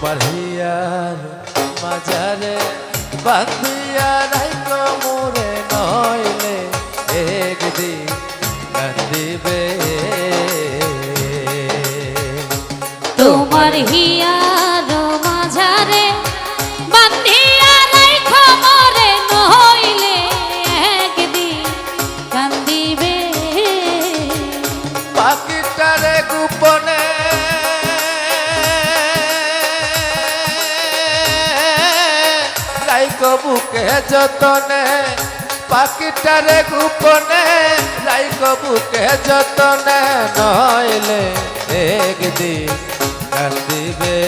তোমার হিয়ার মাজারে বান্ধিয়া রাইক মোরে নইলে একদিন কান্দিবে তোমার হিয়ার মাঝারে বান্ধিয়া রাইখো মরে নইলে একদিন কান্দিবে পাখিটারে গোপনে রাইক বুকে যতনে? পাখিটারে গোপনে নাই বুকে যতনে? নইলে একদিন কান্দিবে।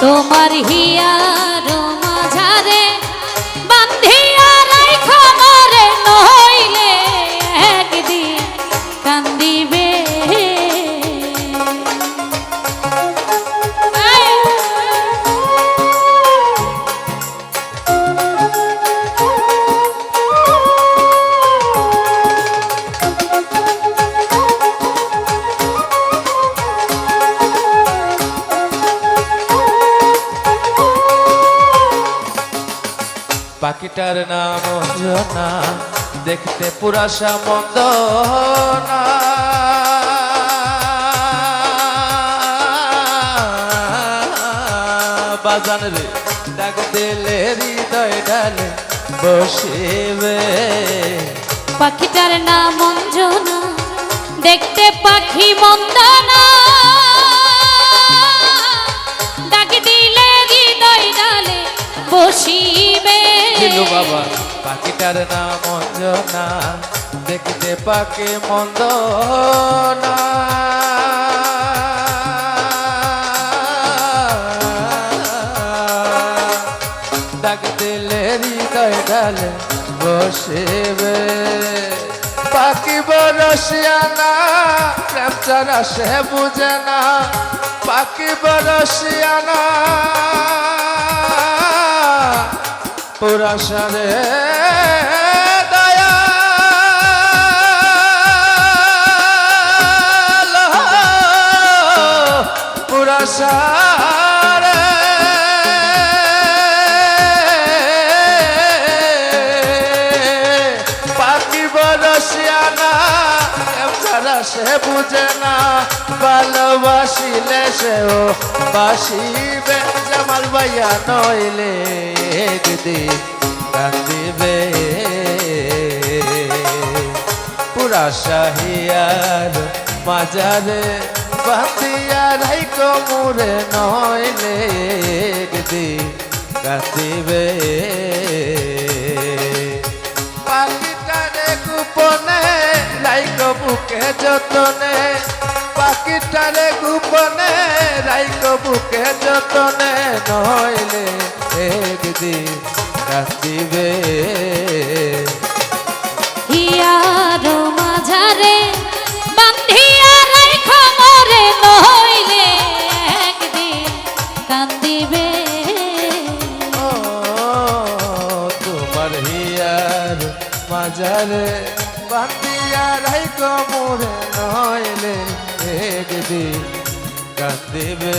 তোমার হিয়ার পাখিটার নাম অঞ্জনা, দেখতে পুরা সামন্দ না। বাজান রে, ডাক দিলে হৃদয় ডালে বসিবে। পাখিটার নাম অঞ্জনা, দেখতে পাখি মন্দনা। ডাক দিলে হৃদয় ডালে বসিবে। ছিল বাবা। পাখিটার নাম অঞ্জনা। দেখতে পাকে মন্দ না ডাক দিলে হৃদয় ডালে বসেবে। পাখি বরসিয়ানা, প্রেম চারা সে বুঝে না। পাখি বরসিয়ানা পুরা সারে পুরা সারে পাখি বরসিয়ানা ছাড়া সে বুঝে না, ভালোবাসিলে সেও বাসিবে জামাল ভাইয়া নইলে একদিন কান্দিবে পুরা শাহিয়ার মাজারে বান্দিয়া রাইক মুরে নইলে যতনে পাখিটারে গোপনে রাইক বুকে যতনে নইলে একদিন কান্দিবে হিয়ার মাঝারে বান্ধিয়া রাইখো মরে নইলে একদিন কান্দিবে। ও তোমার হিয়ার মাজারে বান্দিয়া রাইক মোরে নইলে একদিন কান্দিবে